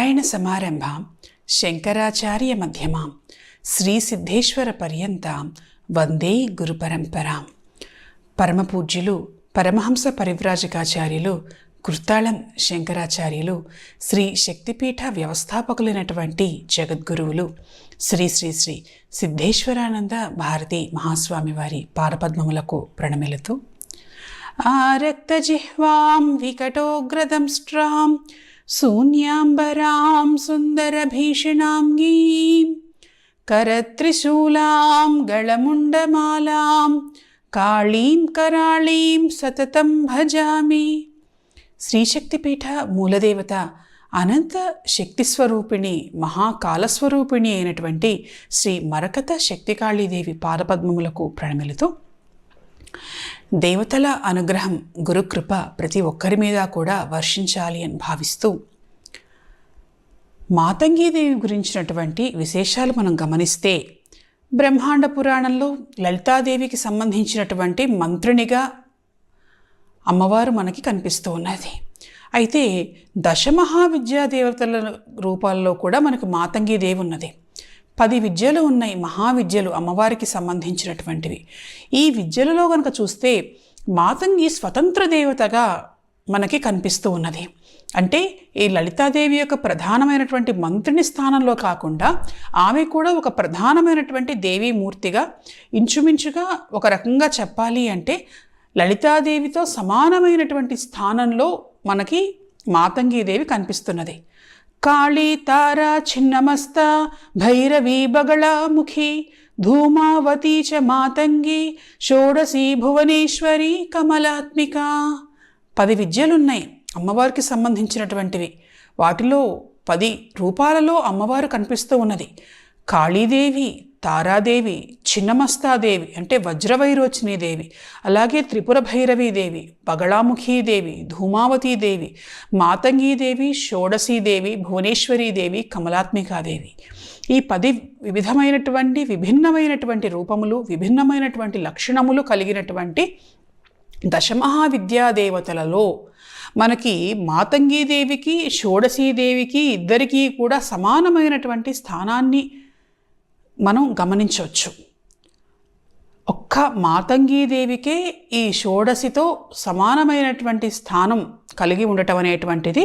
నారాయణ సమారంభాం శంకరాచార్య మధ్యమాం శ్రీ సిద్ధేశ్వర పర్యంత వందే గురు పరంపరాం. పరమపూజ్యులు పరమహంస పరివ్రాజకాచార్యులు కృతాళం శంకరాచార్యులు శ్రీ శక్తిపీఠ వ్యవస్థాపకులైనటువంటి జగద్గురువులు శ్రీ శ్రీ శ్రీ సిద్ధేశ్వరానంద భారతి మహాస్వామి వారి పారపద్మములకు రక్తజిహ్వాం వికటోగ్రదం వికటోగ్రదంష్ట్రాం శూన్యాంబరాం సుందరభీషణాంగీం करत्रिशूलां गळमुण्डमालां కాళీం కరాళీం సతతం భజామి శ్రీశక్తిపీఠ మూలదేవత అనంత శక్తి స్వరూపిణి మహాకాలస్వరూపిణి అయినటువంటి శ్రీ మరకత శక్తికాళీదేవి పాదపద్మములకు ప్రణమిలుతూ దేవతల అనుగ్రహం గురుకృప ప్రతి ఒక్కరి మీద కూడా వర్షించాలి అని భావిస్తూ మాతంగీదేవి గురించినటువంటి విశేషాలు మనం గమనిస్తే బ్రహ్మాండ పురాణంలో లలితాదేవికి సంబంధించినటువంటి మంత్రినిగా అమ్మవారు మనకి కనిపిస్తూ ఉన్నది. అయితే దశమహావిద్యా దేవతల రూపాల్లో కూడా మనకు మాతంగీదేవి ఉన్నది. పది విద్యలు ఉన్నాయి మహావిద్యలు అమ్మవారికి సంబంధించినటువంటివి. ఈ విద్యలలో కనుక చూస్తే మాతంగి స్వతంత్ర దేవతగా మనకి కనిపిస్తూ ఉన్నది. అంటే ఈ లలితాదేవి యొక్క ప్రధానమైనటువంటి మంత్రిని స్థానంలో కాకుండా ఆమె కూడా ఒక ప్రధానమైనటువంటి దేవీమూర్తిగా ఇంచుమించుగా ఒక రకంగా చెప్పాలి అంటే లలితాదేవితో సమానమైనటువంటి స్థానంలో మనకి మాతంగీదేవి కనిపిస్తున్నది. కాళీ తార చిన్నమస్త భైరవి బగళాముఖి ధూమావతి చ మాతంగి షోడసి భువనేశ్వరి కమలాత్మిక. పది విద్యలున్నాయి అమ్మవారికి సంబంధించినటువంటివి. వాటిలో పది రూపాలలో అమ్మవారు కనిపిస్తూ ఉన్నది. కాళీదేవి తారాదేవి చిన్నమస్తాదేవి అంటే వజ్రవైరోచినీదేవి అలాగే త్రిపుర భైరవీదేవి పగళాముఖీదేవి ధూమావతీదేవి మాతంగీదేవి షోడశీదేవి భువనేశ్వరీదేవి కమలాత్మికాదేవి. ఈ పది వివిధమైనటువంటి విభిన్నమైనటువంటి రూపములు విభిన్నమైనటువంటి లక్షణములు కలిగినటువంటి దశమహావిద్యాదేవతలలో మనకి మాతంగీదేవికి షోడశీదేవికి ఇద్దరికీ కూడా సమానమైనటువంటి స్థానాన్ని మనం గమనించవచ్చు. ఒక్క మాతంగీదేవికే ఈ షోడశితో సమానమైనటువంటి స్థానం కలిగి ఉండటం అనేటువంటిది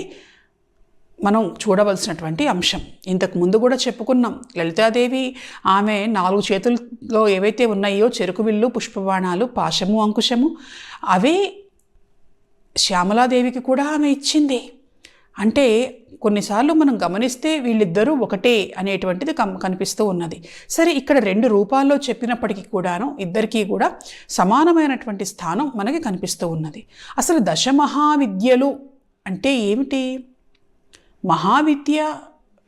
మనం చూడవలసినటువంటి అంశం. ఇంతకు ముందు కూడా చెప్పుకున్నాం లలితాదేవి ఆమె నాలుగు చేతుల్లో ఏవైతే ఉన్నాయో చెరుకు విల్లు పుష్పబాణాలు పాశము అంకుశము అవే శ్యామలాదేవికి కూడా ఆమె ఇచ్చింది. అంటే కొన్నిసార్లు మనం గమనిస్తే వీళ్ళిద్దరూ ఒకటే అనేటువంటిది కం కనిపిస్తూ ఉన్నది. సరే ఇక్కడ రెండు రూపాల్లో చెప్పినప్పటికీ కూడాను ఇద్దరికీ కూడా సమానమైనటువంటి స్థానం మనకి కనిపిస్తూ ఉన్నది. అసలు దశమహావిద్యలు అంటే ఏమిటి? మహావిద్య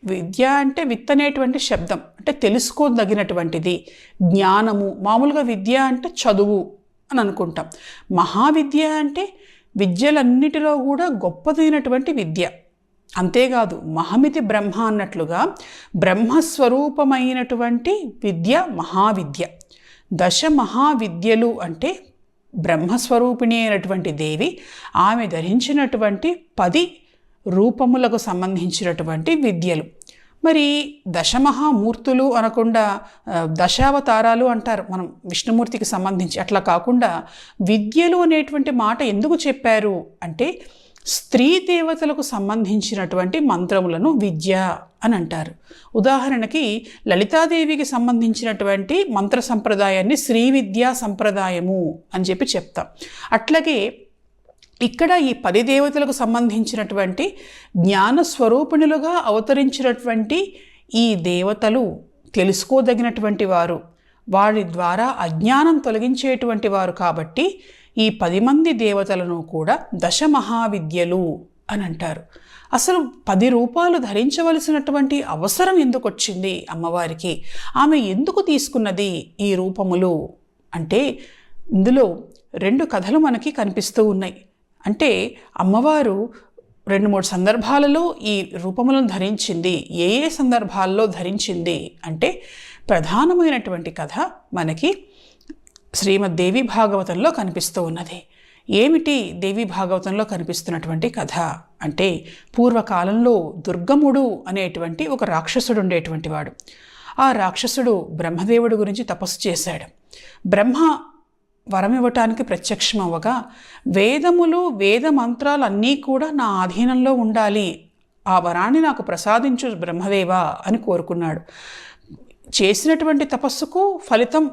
విద్య అంటే విత్ అనేటువంటి శబ్దం అంటే తెలుసుకోదగినటువంటిది. జ్ఞానము మామూలుగా విద్య అంటే చదువు అని అనుకుంటాం. మహావిద్య అంటే విద్యలన్నిటిలో కూడా గొప్పదైనటువంటి విద్య. అంతేకాదు మహమితి బ్రహ్మ అన్నట్లుగా బ్రహ్మస్వరూపమైనటువంటి విద్య మహావిద్య. దశ మహావిద్యలు అంటే బ్రహ్మస్వరూపిణి అయినటువంటి దేవి ఆమె ధరించినటువంటి పది రూపములకు సంబంధించినటువంటి విద్యలు. మరి దశమహామూర్తులు అనకుండా దశావతారాలు అంటారు మనం విష్ణుమూర్తికి సంబంధించి. అట్లా కాకుండా విద్యలు అనేటువంటి మాట ఎందుకు చెప్పారు అంటే స్త్రీ దేవతలకు సంబంధించినటువంటి మంత్రములను విద్య అని అంటారు. ఉదాహరణకి లలితాదేవికి సంబంధించినటువంటి మంత్ర సంప్రదాయాన్ని శ్రీ విద్యా సంప్రదాయము అని చెప్పి చెప్తాం. అట్లాగే ఇక్కడ ఈ పది దేవతలకు సంబంధించినటువంటి జ్ఞాన స్వరూపిణులుగా అవతరించినటువంటి ఈ దేవతలు తెలుసుకోదగినటువంటి వారు. వారి ద్వారా అజ్ఞానం తొలగించేటువంటి వారు కాబట్టి ఈ పది మంది దేవతలను కూడా దశ మహావిద్యలు అని అంటారు. అసలు పది రూపాలు ధరించవలసినటువంటి అవసరం ఎందుకు వచ్చింది అమ్మవారికి? ఆమె ఎందుకు తీసుకున్నది ఈ రూపములు? అంటే ఇందులో రెండు కథలు మనకి కనిపిస్తూ ఉన్నాయి. అంటే అమ్మవారు రెండు మూడు సందర్భాలలో ఈ రూపములను ధరించింది. ఏ ఏ సందర్భాల్లో ధరించింది? అంటే ప్రధానమైనటువంటి కథ మనకి శ్రీమద్దేవి భాగవతంలో కనిపిస్తూ ఉన్నది. ఏమిటి దేవి భాగవతంలో కనిపిస్తున్నటువంటి కథ? అంటే పూర్వకాలంలో దుర్గముడు అనేటువంటి ఒక రాక్షసుడు ఉండేటువంటి వాడు. ఆ రాక్షసుడు బ్రహ్మదేవుడి గురించి తపస్సు చేశాడు. బ్రహ్మ వరం ఇవ్వటానికి ప్రత్యక్షం అవ్వగా వేదములు వేద మంత్రాలన్నీ కూడా నా ఆధీనంలో ఉండాలి. ఆ వరాన్ని నాకు ప్రసాదించు బ్రహ్మదేవా అని కోరుకున్నాడు. చేసినటువంటి తపస్సుకు ఫలితం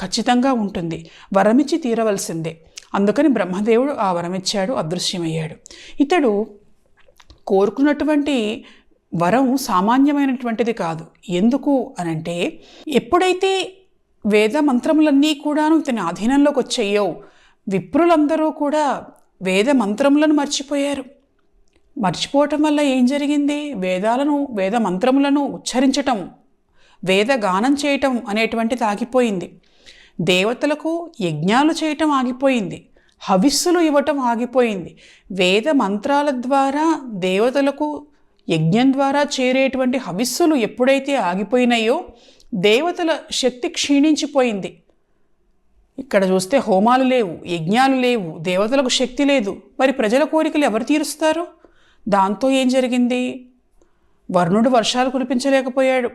ఖచ్చితంగా ఉంటుంది. వరమిచ్చి తీరవలసిందే. అందుకని బ్రహ్మదేవుడు ఆ వరమిచ్చాడు అదృశ్యమయ్యాడు. ఇతడు కోరుకున్నటువంటి వరం సామాన్యమైనటువంటిది కాదు. ఎందుకు అనంటే ఎప్పుడైతే వేద మంత్రములన్నీ కూడాను ఇతని అధీనంలోకి వచ్చాయో విప్రులందరూ కూడా వేద మంత్రములను మర్చిపోయారు. మర్చిపోవటం వల్ల ఏం జరిగింది? వేదాలను వేద మంత్రములను ఉచ్చరించటం వేద గానం చేయటం అనేటువంటిది ఆగిపోయింది. దేవతలకు యజ్ఞాలు చేయటం ఆగిపోయింది. హవిస్సులు ఇవ్వటం ఆగిపోయింది. వేద మంత్రాల ద్వారా దేవతలకు యజ్ఞం ద్వారా చేరేటువంటి హవిస్సులు ఎప్పుడైతే ఆగిపోయినాయో దేవతల శక్తి క్షీణించిపోయింది. ఇక్కడ చూస్తే హోమాలు లేవు యజ్ఞాలు లేవు దేవతలకు శక్తి లేదు. మరి ప్రజల కోరికలు ఎవరు తీరుస్తారు? దాంతో ఏం జరిగింది? వర్ణుడు వర్షాలు కురిపించలేకపోయాడు.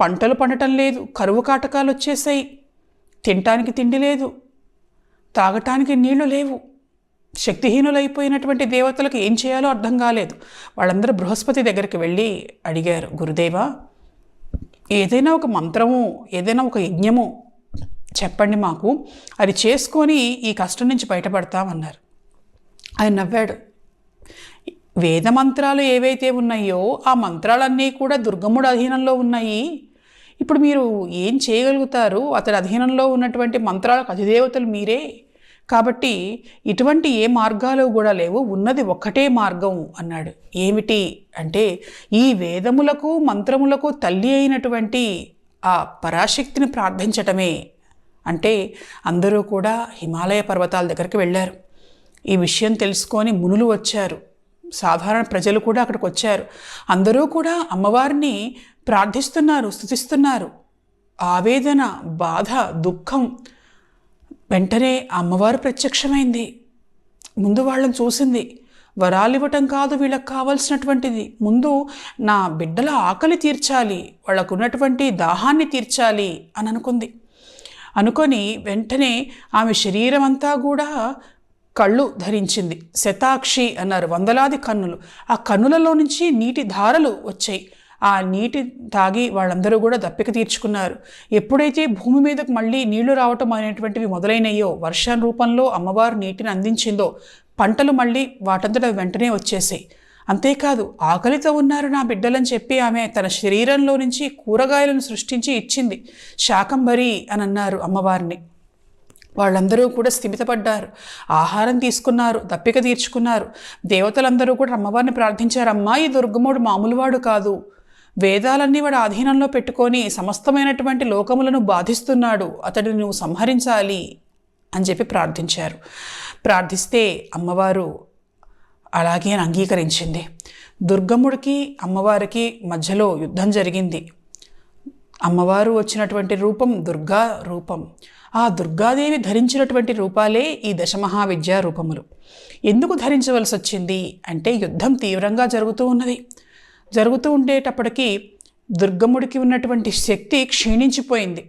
పంటలు పండటం లేదు కరువు కాటకాలు వచ్చేసాయి తినటానికి తిండి లేదు. తాగటానికి నీళ్ళు లేవు. శక్తిహీనులైపోయినటువంటి దేవతలకు ఏం చేయాలో అర్థం కాలేదు. వాళ్ళందరూ బృహస్పతి దగ్గరికి వెళ్ళి అడిగారు గురుదేవా ఏదైనా ఒక మంత్రము ఏదైనా ఒక యజ్ఞము చెప్పండి మాకు. అది చేసుకొని ఈ కష్టం నుంచి బయటపడతామన్నారు ఆయన నవ్వాడు. వేద మంత్రాలు ఏవైతే ఉన్నాయో ఆ మంత్రాలన్నీ కూడా దుర్గముడు అధీనంలో ఉన్నాయి. ఇప్పుడు మీరు ఏం చేయగలుగుతారు? అతడి అధీనంలో ఉన్నటువంటి మంత్రాలకు అధిదేవతలు మీరే. కాబట్టి ఇటువంటి ఏ మార్గాలు కూడా లేవు. ఉన్నది ఒక్కటే మార్గం అన్నాడు. ఏమిటి అంటే ఈ వేదములకు మంత్రములకు తల్లి అయినటువంటి ఆ పరాశక్తిని ప్రార్థించటమే. అంటే అందరూ కూడా హిమాలయ పర్వతాల దగ్గరికి వెళ్ళారు. ఈ విషయం తెలుసుకొని మునులు వచ్చారు. సాధారణ ప్రజలు కూడా అక్కడికి వచ్చారు. అందరూ కూడా అమ్మవారిని ప్రార్థిస్తున్నారు స్థుతిస్తున్నారు ఆవేదన బాధ దుఃఖం వెంటనే అమ్మవారు ప్రత్యక్షమైంది. ముందు వాళ్ళని చూసింది. వరాలు ఇవ్వటం కాదు వీళ్ళకి కావాల్సినటువంటిది. ముందు నా బిడ్డల ఆకలి తీర్చాలి వాళ్ళకు ఉన్నటువంటి దాహాన్ని తీర్చాలి అని అనుకుంది. అనుకొని వెంటనే ఆమె శరీరం అంతా కూడా కళ్ళు ధరించింది. శతాక్షి అన్నారు. వందలాది కన్నులు. ఆ కన్నులలో నుంచి నీటి ధారలు వచ్చాయి. ఆ నీటి తాగి వాళ్ళందరూ కూడా దప్పిక తీర్చుకున్నారు. ఎప్పుడైతే భూమి మీదకు మళ్ళీ నీళ్ళు రావటం అనేటువంటివి మొదలైనయో వర్షం రూపంలో అమ్మవారు నీటిని అందించిందో పంటలు మళ్ళీ వాటంతట వెంటనే వచ్చేసాయి. అంతేకాదు ఆకలితో ఉన్నారు నా బిడ్డలని చెప్పి ఆమె తన శరీరంలో నుంచి కూరగాయలను సృష్టించి ఇచ్చింది. శాకంబరి అని అన్నారు అమ్మవారిని. వాళ్ళందరూ కూడా స్థిమితపడ్డారు. ఆహారం తీసుకున్నారు దప్పిక తీర్చుకున్నారు. దేవతలందరూ కూడా అమ్మవారిని ప్రార్థించారు. అమ్మా ఈ దుర్గముడు మామూలువాడు కాదు. వేదాలన్నీ వాడు ఆధీనంలో పెట్టుకొని సమస్తమైనటువంటి లోకములను బాధిస్తున్నాడు. అతడిని నువ్వు సంహరించాలి అని చెప్పి ప్రార్థించారు. ప్రార్థిస్తే అమ్మవారు అలాగే అని అంగీకరించింది. దుర్గముడికి అమ్మవారికి మధ్యలో యుద్ధం జరిగింది. అమ్మవారు వచ్చినటువంటి రూపం దుర్గా రూపం. ఆ దుర్గాదేవి ధరించినటువంటి రూపాలే ఈ దశమహావిద్యా రూపములు. ఎందుకు ధరించవలసి వచ్చింది అంటే యుద్ధం తీవ్రంగా జరుగుతూ ఉన్నది. జరుగుతూ ఉండేటప్పటికీ దుర్గముడికి ఉన్నటువంటి శక్తి క్షీణించిపోయింది.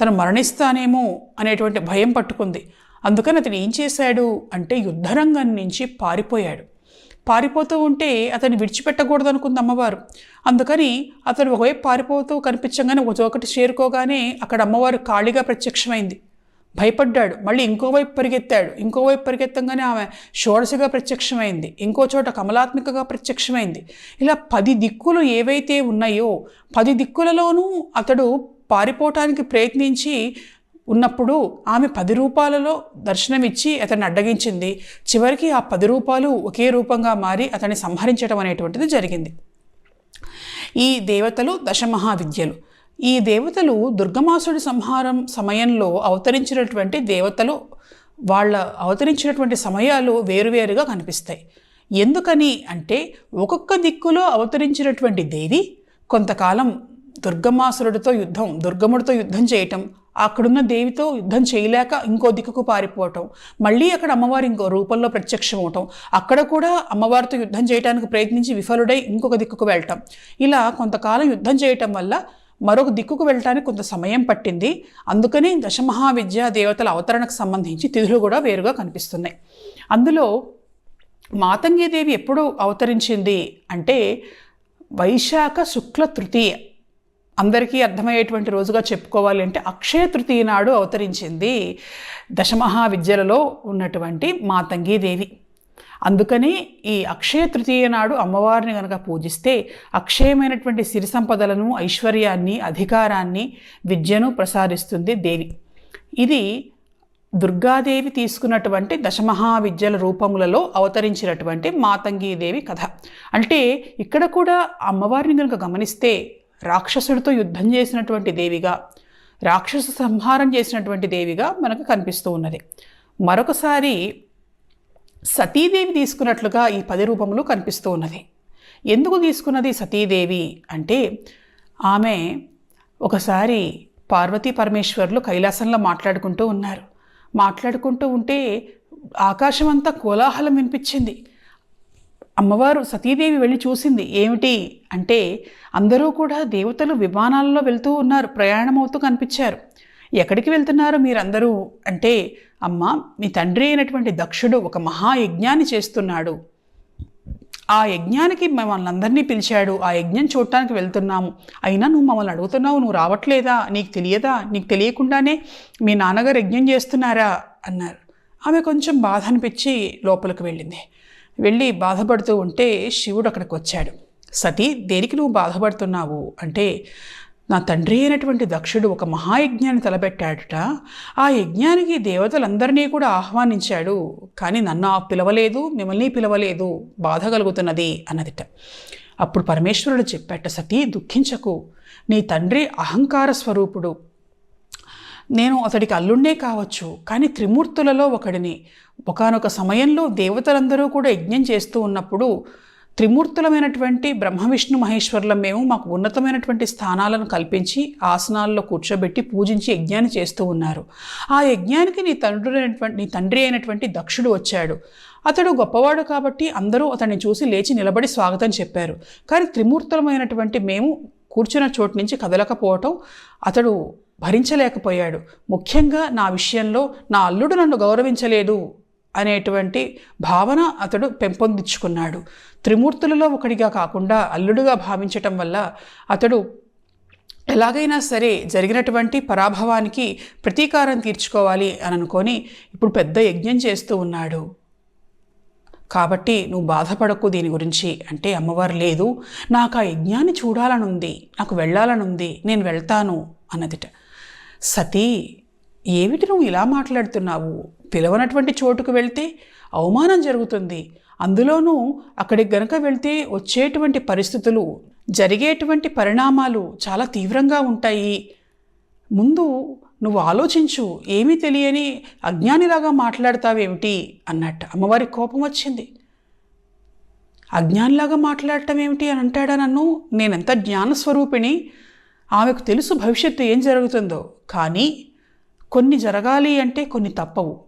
తను మరణిస్తానేమో అనేటువంటి భయం పట్టుకుంది. అందుకని అతను ఏం చేశాడు? అంటే యుద్ధరంగం నుంచి పారిపోయాడు. పారిపోతూ ఉంటే అతన్ని విడిచిపెట్టకూడదు అనుకుంది అమ్మవారు. అందుకని అతను ఒకవైపు పారిపోతూ కనిపించగానే ఒకటి చేరుకోగానే అక్కడ అమ్మవారు ఖాళీగా ప్రత్యక్షమైంది. భయపడ్డాడు. మళ్ళీ ఇంకోవైపు పరిగెత్తాడు. ఇంకోవైపు పరిగెత్తంగానే ఆమె షోడశగా ప్రత్యక్షమైంది. ఇంకో చోట కమలాత్మికగా ప్రత్యక్షమైంది. ఇలా పది దిక్కులు ఏవైతే ఉన్నాయో పది దిక్కులలోనూ అతడు పారిపోవటానికి ప్రయత్నించి ఉన్నప్పుడు ఆమె పది రూపాలలో దర్శనమిచ్చి అతన్ని అడ్డగించింది. చివరికి ఆ పది రూపాలు ఒకే రూపంగా మారి అతన్ని సంహరించడం అనేటువంటిది జరిగింది. ఈ దేవతలు దశమహావిద్యలు. ఈ దేవతలు దుర్గమాసుడి సంహారం సమయంలో అవతరించినటువంటి దేవతలు వాళ్ళ అవతరించినటువంటి సమయాలు వేరువేరుగా కనిపిస్తాయి. ఎందుకని అంటే ఒక్కొక్క దిక్కులో అవతరించినటువంటి దేవి కొంతకాలం దుర్గమాసురుడితో యుద్ధం దుర్గముడితో యుద్ధం చేయటం అక్కడున్న దేవితో యుద్ధం చేయలేక ఇంకో దిక్కుకు పారిపోవటం. మళ్ళీ అక్కడ అమ్మవారు ఇంకో రూపంలో ప్రత్యక్షం అవటం అక్కడ కూడా అమ్మవారితో యుద్ధం చేయడానికి ప్రయత్నించి విఫలుడై ఇంకొక దిక్కుకు వెళ్ళటం. ఇలా కొంతకాలం యుద్ధం చేయటం వల్ల మరొక దిక్కుకు వెళ్ళటానికి కొంత సమయం పట్టింది. అందుకని దశమహావిద్యా దేవతల అవతరణకు సంబంధించి తిథులు కూడా వేరుగా కనిపిస్తున్నాయి. అందులో మాతంగీదేవి ఎప్పుడు అవతరించింది అంటే వైశాఖ శుక్ల తృతీయ అందరికీ అర్థమయ్యేటువంటి రోజుగా చెప్పుకోవాలి అంటే అక్షయ తృతీయ నాడు అవతరించింది దశమహా విద్యలలో ఉన్నటువంటి మాతంగీదేవి. అందుకని ఈ అక్షయ తృతీయ నాడు అమ్మవారిని కనుక పూజిస్తే అక్షయమైనటువంటి సిరి సంపదలను ఐశ్వర్యాన్ని అధికారాన్ని విద్యను ప్రసాదిస్తుంది దేవి. ఇది దుర్గాదేవి తీసుకున్నటువంటి దశమహావిద్యల రూపములలో అవతరించినటువంటి మాతంగీదేవి కథ. అంటే ఇక్కడ కూడా అమ్మవారిని కనుక గమనిస్తే రాక్షసుడితో యుద్ధం చేసినటువంటి దేవిగా రాక్షస సంహారం చేసినటువంటి దేవిగా మనకు కనిపిస్తూ ఉన్నది. మరొకసారి సతీదేవి తీసుకున్నట్లుగా ఈ పది రూపములు కనిపిస్తూ ఉన్నది. ఎందుకు తీసుకున్నది సతీదేవి అంటే ఆమె ఒకసారి పార్వతీ పరమేశ్వర్లు కైలాసంలో మాట్లాడుకుంటూ ఉన్నారు. మాట్లాడుకుంటూ ఉంటే ఆకాశం అంతా కోలాహలం వినిపించింది. అమ్మవారు సతీదేవి వెళ్ళి చూసింది. ఏమిటి? అంటే అందరూ కూడా దేవతలు విమానాల్లో వెళ్తూ ఉన్నారు. ప్రయాణం అవుతూ కనిపించారు. ఎక్కడికి వెళ్తున్నారు మీరందరూ? అంటే అమ్మ మీ తండ్రి అయినటువంటి దక్షుడు ఒక మహాయజ్ఞాన్ని చేస్తున్నాడు. ఆ యజ్ఞానికి మమ్మల్ని అందరినీ పిలిచాడు. ఆ యజ్ఞం చూడటానికి వెళ్తున్నాము. అయినా నువ్వు మమ్మల్ని అడుగుతున్నావు నువ్వు రావట్లేదా? నీకు తెలియదా? నీకు తెలియకుండానే మీ నాన్నగారు యజ్ఞం చేస్తున్నారా? అన్నారు. ఆమె కొంచెం బాధ అనిపించి లోపలికి వెళ్ళింది. వెళ్ళి బాధపడుతూ ఉంటే శివుడు అక్కడికి వచ్చాడు. సతీ దేనికి నువ్వు బాధపడుతున్నావు? అంటే నా తండ్రి అయినటువంటి దక్షుడు ఒక మహాయజ్ఞాన్ని తలపెట్టాడట. ఆ యజ్ఞానికి దేవతలందరినీ కూడా ఆహ్వానించాడు. కానీ నన్ను ఆ పిలవలేదు మిమ్మల్ని పిలవలేదు బాధ కలుగుతున్నది అన్నదిట. అప్పుడు పరమేశ్వరుడు చెప్పాట సతీ దుఃఖించకు. నీ తండ్రి అహంకార స్వరూపుడు. నేను అతడికి అల్లుండే కావచ్చు కానీ త్రిమూర్తులలో ఒకడిని. ఒకనొక సమయంలో దేవతలందరూ కూడా యజ్ఞం చేస్తూ ఉన్నప్పుడు త్రిమూర్తులమైనటువంటి బ్రహ్మ విష్ణు మహేశ్వరుల మేము మాకు ఉన్నతమైనటువంటి స్థానాలను కల్పించి ఆసనాల్లో కూర్చోబెట్టి పూజించి యజ్ఞాన్ని చేస్తూ ఉన్నారు. ఆ యజ్ఞానికి నీ తండ్రి అయినటువంటి నీ తండ్రి అయినటువంటి దక్షుడు వచ్చాడు. అతడు గొప్పవాడు కాబట్టి అందరూ అతన్ని చూసి లేచి నిలబడి స్వాగతం చెప్పారు. కానీ త్రిమూర్తులమైనటువంటి మేము కూర్చున్న చోటు నుంచి కదలకపోవటం అతడు భరించలేకపోయాడు. ముఖ్యంగా నా విషయంలో నా అల్లుడు నన్ను గౌరవించలేదు అనేటువంటి భావన అతడు పెంపొందించుకున్నాడు. త్రిమూర్తులలో ఒకడిగా కాకుండా అల్లుడుగా భావించటం వల్ల అతడు ఎలాగైనా సరే జరిగినటువంటి పరాభవానికి ప్రతీకారం తీర్చుకోవాలి అని అనుకొని ఇప్పుడు పెద్ద యజ్ఞం చేస్తూ ఉన్నాడు. కాబట్టి నువ్వు బాధపడకు దీని గురించి. అంటే అమ్మవారు లేదు. నాకు ఆ యజ్ఞాన్ని చూడాలనుంది. నాకు వెళ్ళాలనుంది. నేను వెళ్తాను అన్నదిట. సతీ ఏమిటి నువ్వు ఇలా మాట్లాడుతున్నావు? పిలవనటువంటి చోటుకు వెళ్తే అవమానం జరుగుతుంది. అందులోనూ అక్కడికి గనక వెళ్తే వచ్చేటువంటి పరిస్థితులు జరిగేటువంటి పరిణామాలు చాలా తీవ్రంగా ఉంటాయి. ముందు నువ్వు ఆలోచించు ఏమీ తెలియని అజ్ఞానిలాగా మాట్లాడతావేమిటి? అన్నట్టు అమ్మవారి కోపం వచ్చింది. అజ్ఞానిలాగా మాట్లాడటం ఏమిటి అని అంటాడా నన్ను? నేనెంత జ్ఞానస్వరూపిణి? ఆమెకు తెలుసు భవిష్యత్తు ఏం జరుగుతుందో కానీ కొన్ని జరగాలి అంటే కొన్ని తప్పవు.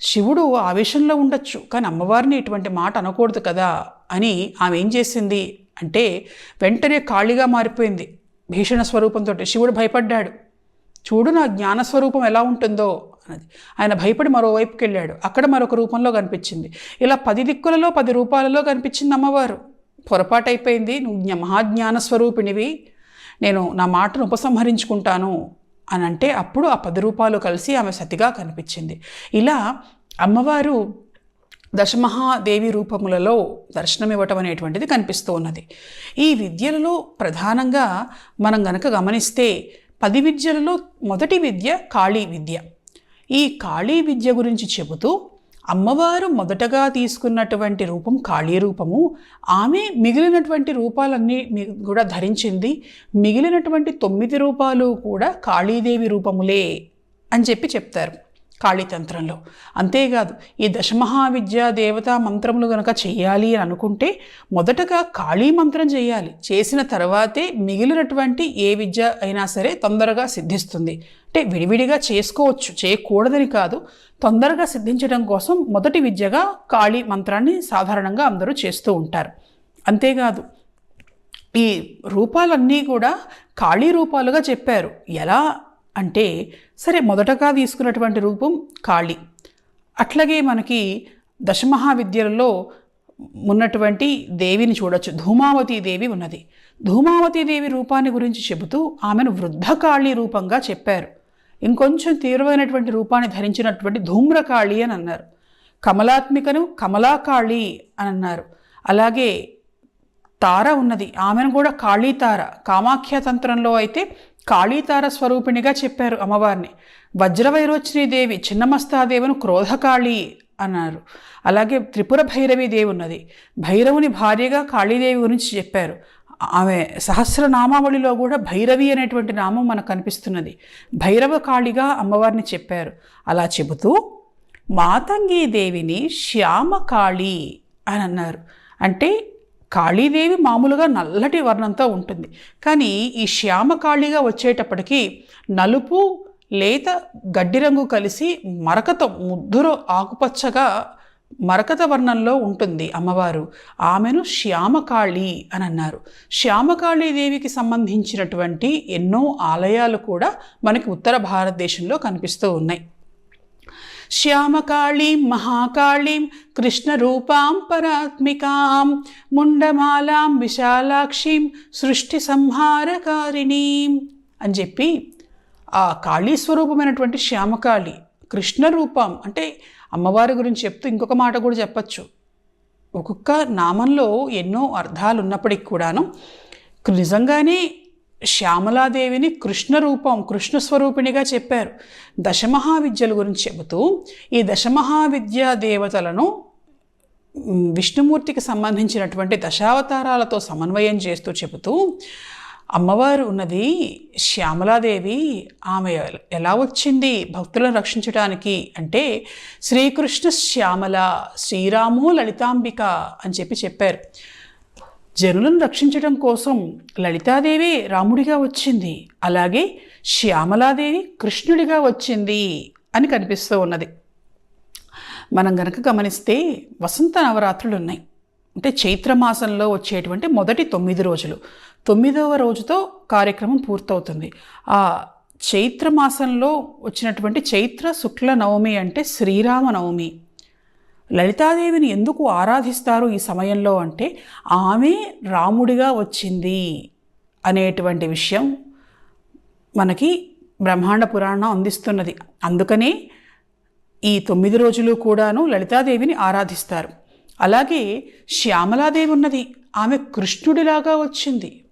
శివుడు ఆవేశంలో ఉండొచ్చు కానీ అమ్మవారిని ఇటువంటి మాట అనకూడదు కదా అని ఆమె ఏం చేసింది అంటే వెంటనే ఖాళీగా మారిపోయింది. భీషణ స్వరూపంతో శివుడు భయపడ్డాడు. చూడు నా జ్ఞానస్వరూపం ఎలా ఉంటుందో అన్నది. ఆయన భయపడి మరోవైపుకి వెళ్ళాడు అక్కడ మరొక రూపంలో కనిపించింది. ఇలా పది దిక్కులలో పది రూపాలలో కనిపించింది అమ్మవారు. పొరపాటైపోయింది. నువ్వు జ్ఞ- మహాజ్ఞాన స్వరూపిణివి. నేను నా మాటను ఉపసంహరించుకుంటాను అని అంటే అప్పుడు ఆ పది రూపాయలు కలిసి ఆమె సతిగా కనిపించింది. ఇలా అమ్మవారు దశమహాదేవి రూపములలో దర్శనమివ్వటం అనేటువంటిది కనిపిస్తూ ఉన్నది. ఈ విద్యలలో ప్రధానంగా మనం గనక గమనిస్తే పది విద్యలలో మొదటి విద్య కాళీ విద్య. ఈ కాళీ విద్య గురించి చెబుతూ అమ్మవారు మొదటగా తీసుకున్నటువంటి రూపం కాళీ రూపము. ఆమె మిగిలినటువంటి రూపాలన్నీ కూడా ధరించింది. మిగిలినటువంటి తొమ్మిది రూపాలు కూడా కాళీదేవి రూపములే అని చెప్పి చెప్తారు కాళీతంత్రంలో. అంతేకాదు ఈ దశమహావిద్యా దేవతా మంత్రములు గనక చేయాలి అని అనుకుంటే మొదటగా కాళీ మంత్రం చేయాలి. చేసిన తర్వాతే మిగిలినటువంటి ఏ విద్య అయినా సరే తొందరగా సిద్ధిస్తుంది. అంటే విడివిడిగా చేసుకోవచ్చు చేయకూడదని కాదు. తొందరగా సిద్ధించడం కోసం మొదటి విద్యగా కాళీ మంత్రాన్ని సాధారణంగా అందరూ చేస్తూ ఉంటారు. అంతేకాదు ఈ రూపాలన్నీ కూడా ఖాళీ రూపాలుగా చెప్పారు. ఎలా అంటే సరే మొదటగా తీసుకున్నటువంటి రూపం ఖాళీ. అట్లాగే మనకి దశమహావిద్యలలో ఉన్నటువంటి దేవిని చూడొచ్చు. ధూమావతి దేవి ఉన్నది. ధూమావతి దేవి రూపాన్ని గురించి చెబుతూ ఆమెను వృద్ధకాళీ రూపంగా చెప్పారు. ఇంకొంచెం తీవ్రమైనటువంటి రూపాన్ని ధరించినటువంటి ధూమ్రకాళి అని అన్నారు. కమలాత్మికను కమలాకాళి అని అన్నారు. అలాగే తార ఉన్నది. ఆమెను కూడా కాళీతార కామాఖ్య తంత్రంలో అయితే కాళీతార స్వరూపిణిగా చెప్పారు అమ్మవారిని. వజ్రవైరోచిని దేవి చిన్నమస్తాదేవును క్రోధకాళి అన్నారు. అలాగే త్రిపుర భైరవి దేవి ఉన్నది. భైరవుని భార్యగా కాళీదేవి గురించి చెప్పారు. ఆమె సహస్రనామావళిలో కూడా భైరవి అనేటువంటి నామం మనకు కనిపిస్తున్నది. భైరవ కాళిగా అమ్మవారిని చెప్పారు. అలా చెబుతూ మాతంగి దేవిని శ్యామకాళి అని అన్నారు. అంటే కాళీదేవి మామూలుగా నల్లటి వర్ణంతో ఉంటుంది. కానీ ఈ శ్యామకాళిగా వచ్చేటప్పటికి నలుపు లేత గడ్డి రంగు కలిసి మరకతో ముద్దురు ఆకుపచ్చగా మరకత వర్ణంలో ఉంటుంది అమ్మవారు. ఆమెను శ్యామకాళి అని అన్నారు. శ్యామకాళీ దేవికి సంబంధించినటువంటి ఎన్నో ఆలయాలు కూడా మనకి ఉత్తర భారతదేశంలో కనిపిస్తూ ఉన్నాయి. శ్యామకాళీం మహాకాళీం కృష్ణరూపాం పరాత్మికాం ముండమాలాం విశాలాక్షిం సృష్టి సంహారకారిణీం అని చెప్పి ఆ కాళీ స్వరూపమైనటువంటి శ్యామకాళి కృష్ణ రూపం అంటే అమ్మవారి గురించి చెప్తూ ఇంకొక మాట కూడా చెప్పచ్చు. ఒక్కొక్క నామంలో ఎన్నో అర్థాలు ఉన్నప్పటికి కూడాను నిజంగానే శ్యామలాదేవిని కృష్ణ రూపం కృష్ణ స్వరూపిణిగా చెప్పారు. దశమహావిద్యల గురించి చెబుతూ ఈ దశమహావిద్యా దేవతలను విష్ణుమూర్తికి సంబంధించినటువంటి దశావతారాలతో సమన్వయం చేస్తూ చెబుతూ అమ్మవారు ఉన్నది శ్యామలాదేవి. ఆమె ఎలా వచ్చింది? భక్తులను రక్షించడానికి అంటే శ్రీకృష్ణ శ్యామల శ్రీరాము లలితాంబిక అని చెప్పి చెప్పారు. జనులను రక్షించడం కోసం లలితాదేవి రాముడిగా వచ్చింది. అలాగే శ్యామలాదేవి కృష్ణుడిగా వచ్చింది అని కనిపిస్తూ ఉన్నది. మనం గనక గమనిస్తే వసంత నవరాత్రులు ఉన్నాయి అంటే చైత్రమాసంలో వచ్చేటువంటి మొదటి తొమ్మిది రోజులు. తొమ్మిదవ రోజుతో కార్యక్రమం పూర్తవుతుంది. ఆ చైత్రమాసంలో వచ్చినటువంటి చైత్ర శుక్ల నవమి అంటే శ్రీరామ నవమి. లలితాదేవిని ఎందుకు ఆరాధిస్తారు ఈ సమయంలో అంటే ఆమె రాముడిగా వచ్చింది అనేటువంటి విషయం మనకి బ్రహ్మాండ పురాణం అందిస్తున్నది. అందుకనే ఈ తొమ్మిది రోజులు కూడాను లలితాదేవిని ఆరాధిస్తారు. అలాగే శ్యామలాదేవి ఉన్నది. ఆమె కృష్ణుడిలాగా వచ్చింది.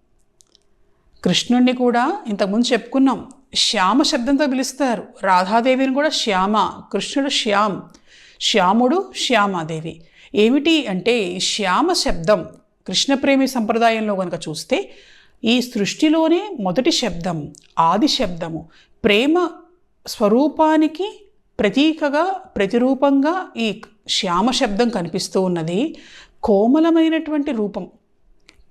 కృష్ణుణ్ణి కూడా ఇంతకుముందు చెప్పుకున్నాం. శ్యామ శబ్దంతో పిలుస్తారు. రాధాదేవిని కూడా శ్యామ కృష్ణుడు శ్యామ్ శ్యాముడు శ్యామాదేవి. ఏమిటి అంటే శ్యామ శబ్దం కృష్ణప్రేమి సంప్రదాయంలో కనుక చూస్తే ఈ సృష్టిలోనే మొదటి శబ్దం ఆది శబ్దము. ప్రేమ స్వరూపానికి ప్రతీకగా ప్రతిరూపంగా ఈ శ్యామ శబ్దం కనిపిస్తూ ఉన్నది. కోమలమైనటువంటి రూపం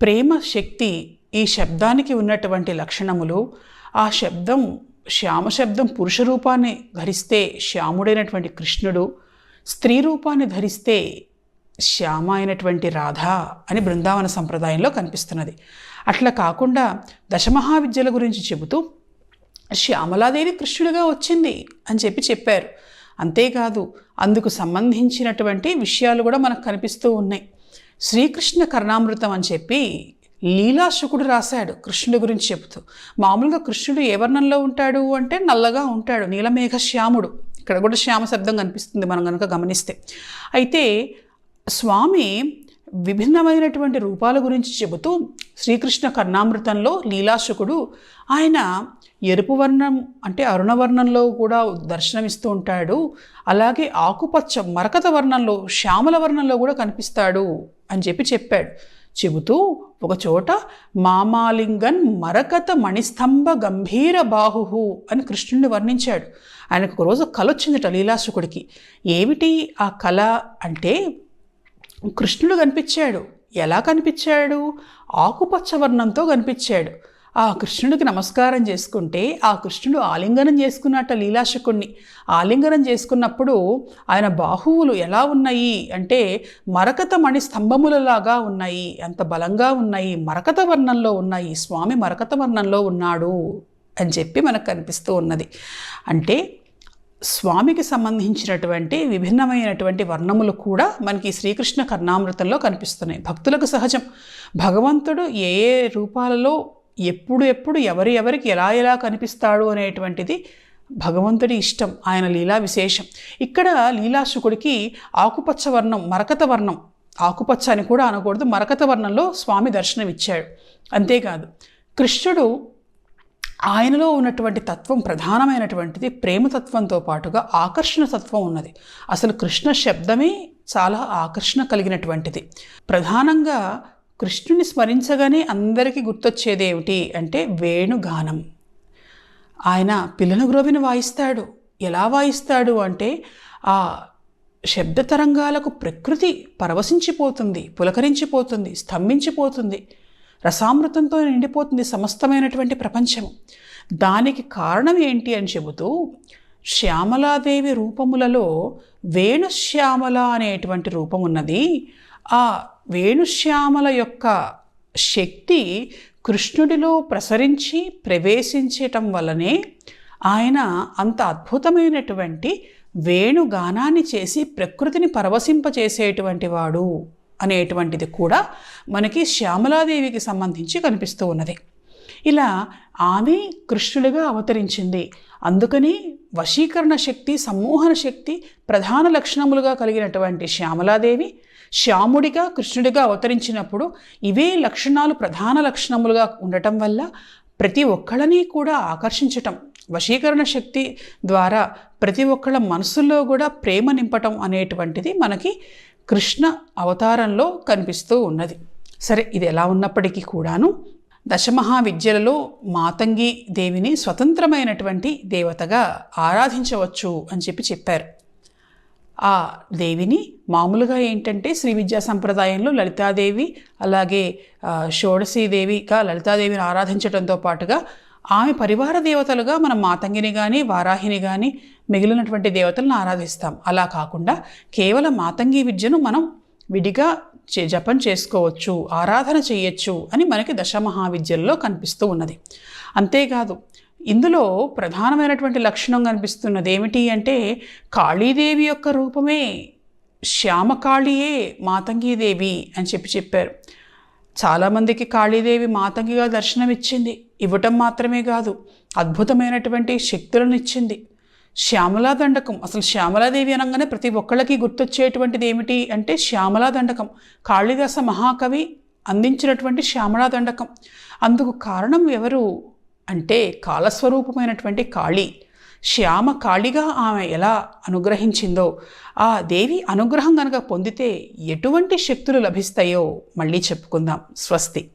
ప్రేమ శక్తి ఈ శబ్దానికి ఉన్నటువంటి లక్షణములు. ఆ శబ్దం శ్యామ శబ్దం పురుష రూపాన్ని ధరిస్తే శ్యాముడైనటువంటి కృష్ణుడు స్త్రీ రూపాన్ని ధరిస్తే శ్యామ అయినటువంటి రాధ అని బృందావన సంప్రదాయంలో కనిపిస్తున్నది. అట్లా కాకుండా దశమహావిద్యల గురించి చెబుతూ శ్యామలాదేవి కృష్ణుడిగా వచ్చింది అని చెప్పి చెప్పారు. అంతేకాదు అందుకు సంబంధించినటువంటి విషయాలు కూడా మనకు కనిపిస్తూ ఉన్నాయి. శ్రీకృష్ణ కర్ణామృతం అని చెప్పి లీలాశుకుడు రాశాడు కృష్ణుడి గురించి చెబుతూ. మామూలుగా కృష్ణుడు ఏ వర్ణంలో ఉంటాడు అంటే నల్లగా ఉంటాడు నీలమేఘ శ్యాముడు. ఇక్కడ కూడా శ్యామ శబ్దం కనిపిస్తుంది మనం కనుక గమనిస్తే. అయితే స్వామి విభిన్నమైనటువంటి రూపాల గురించి చెబుతూ శ్రీకృష్ణ కర్ణామృతంలో లీలాశుకుడు ఆయన ఎరుపు వర్ణం అంటే అరుణవర్ణంలో కూడా దర్శనమిస్తూ ఉంటాడు. అలాగే ఆకుపచ్చ మరకత వర్ణంలో శ్యామల వర్ణంలో కూడా కనిపిస్తాడు అని చెప్పి చెప్పాడు. చెబుతూ ఒకచోట మామాలింగన్ మరకత మణిస్తంభ గంభీర బాహు అని కృష్ణుడిని వర్ణించాడు. ఆయనకు ఒకరోజు కళ వచ్చిందట లీలాసుకుడికి ఏమిటి ఆ కళ అంటే కృష్ణుడు కనిపించాడు. ఎలా కనిపించాడు? ఆకుపచ్చ వర్ణంతో కనిపించాడు. ఆ కృష్ణుడికి నమస్కారం చేసుకుంటే ఆ కృష్ణుడు ఆలింగనం చేసుకున్నట్ట లీలాశకుణ్ణి. ఆలింగనం చేసుకున్నప్పుడు ఆయన బాహువులు ఎలా ఉన్నాయి అంటే మరకత మణి స్తంభములలాగా ఉన్నాయి. అంత బలంగా ఉన్నాయి. మరకత వర్ణంలో ఉన్నాయి. స్వామి మరకత వర్ణంలో ఉన్నాడు అని చెప్పి మనకు కనిపిస్తూ ఉన్నది. అంటే స్వామికి సంబంధించినటువంటి విభిన్నమైనటువంటి వర్ణములు కూడా మనకి శ్రీకృష్ణ కర్ణామృతంలో కనిపిస్తున్నాయి. భక్తులకు సహజం. భగవంతుడు ఏ ఏ రూపాలలో ఎప్పుడు ఎప్పుడు ఎవరు ఎవరికి ఎలా ఎలా కనిపిస్తాడు అనేటువంటిది భగవంతుడి ఇష్టం ఆయన లీలా విశేషం. ఇక్కడ లీలాశుకుడికి ఆకుపచ్చ వర్ణం మరకత వర్ణం ఆకుపచ్చ అని కూడా అనకూడదు మరకత వర్ణంలో స్వామి దర్శనమిచ్చాడు. అంతేకాదు కృష్ణుడు ఆయనలో ఉన్నటువంటి తత్వం ప్రధానమైనటువంటిది ప్రేమతత్వంతో పాటుగా ఆకర్షణ తత్వం ఉన్నది. అసలు కృష్ణ శబ్దమే చాలా ఆకర్షణ కలిగినటువంటిది. ప్రధానంగా కృష్ణుని స్మరించగానే అందరికీ గుర్తొచ్చేది ఏమిటి అంటే వేణుగానం. ఆయన పిల్లల గ్రోవిని వాయిస్తాడు. ఎలా వాయిస్తాడు అంటే ఆ శబ్ద తరంగాలకు ప్రకృతి పరవశించిపోతుంది పులకరించిపోతుంది స్తంభించిపోతుంది. రసామృతంతో నిండిపోతుంది సమస్తమైనటువంటి ప్రపంచం దానికి కారణం ఏంటి అని చెబుతూ శ్యామలాదేవి రూపములలో వేణుశ్యామల అనేటువంటి రూపం ఉన్నది. ఆ వేణుశ్యామల యొక్క శక్తి కృష్ణుడిలో ప్రసరించి ప్రవేశించటం వల్లనే ఆయన అంత అద్భుతమైనటువంటి వేణుగానాన్ని చేసి ప్రకృతిని పరవశింపచేసేటువంటి వాడు. అనేటువంటిది కూడా మనకి శ్యామలాదేవికి సంబంధించి కనిపిస్తూ ఉన్నది. ఇలా ఆమె కృష్ణుడిగా అవతరించింది. అందుకని వశీకరణ శక్తి సమ్మోహన శక్తి ప్రధాన లక్షణములుగా కలిగినటువంటి శ్యామలాదేవి శ్యాముడిగా కృష్ణుడిగా అవతరించినప్పుడు ఇవే లక్షణాలు ప్రధాన లక్షణములుగా ఉండటం వల్ల ప్రతి ఒక్కళ్ళని కూడా ఆకర్షించటం వశీకరణ శక్తి ద్వారా ప్రతి ఒక్కళ్ళ మనసుల్లో కూడా ప్రేమ నింపటం అనేటువంటిది మనకి కృష్ణ అవతారంలో కనిపిస్తూ ఉన్నది. సరే ఇది ఎలా ఉన్నప్పటికీ కూడాను దశమహావిద్యలలో మాతంగి దేవిని స్వతంత్రమైనటువంటి దేవతగా ఆరాధించవచ్చు అని చెప్పి చెప్పారు. ఆ దేవిని మామూలుగా ఏంటంటే శ్రీ విద్యా సంప్రదాయంలో లలితాదేవి అలాగే షోడశీదేవిగా లలితాదేవిని ఆరాధించడంతో పాటుగా ఆమె పరివార దేవతలుగా మనం మాతంగిని కానీ వారాహిని కానీ మిగిలినటువంటి దేవతలను ఆరాధిస్తాం. అలా కాకుండా కేవలం మాతంగి విద్యను మనం విడిగా జపం చేసుకోవచ్చు ఆరాధన చేయొచ్చు అని మనకి దశమహావిద్యల్లో కనిపిస్తూ ఉన్నది. అంతేకాదు ఇందులో ప్రధానమైనటువంటి లక్షణం కనిపిస్తున్నది ఏమిటి అంటే కాళీదేవి యొక్క రూపమే శ్యామకాళియే మాతంగీదేవి అని చెప్పి చెప్పారు. చాలామందికి కాళీదేవి మాతంగిగా దర్శనమిచ్చింది. ఇవ్వటం మాత్రమే కాదు అద్భుతమైనటువంటి శక్తులను ఇచ్చింది. శ్యామలా దండకం. అసలు శ్యామలాదేవి అనగానే ప్రతి ఒక్కళ్ళకి గుర్తొచ్చేటువంటిది ఏమిటి అంటే శ్యామలా దండకం. కాళిదాస మహాకవి అందించినటువంటి శ్యామలా దండకం. అందుకు కారణం ఎవరు అంటే కాలస్వరూపమైనటువంటి కాళీ. శ్యామ కాళిగా ఆమె ఎలా అనుగ్రహించిందో ఆ దేవి అనుగ్రహం కనుక పొందితే ఎటువంటి శక్తులు లభిస్తాయో మళ్ళీ చెప్పుకుందాం. స్వస్తి.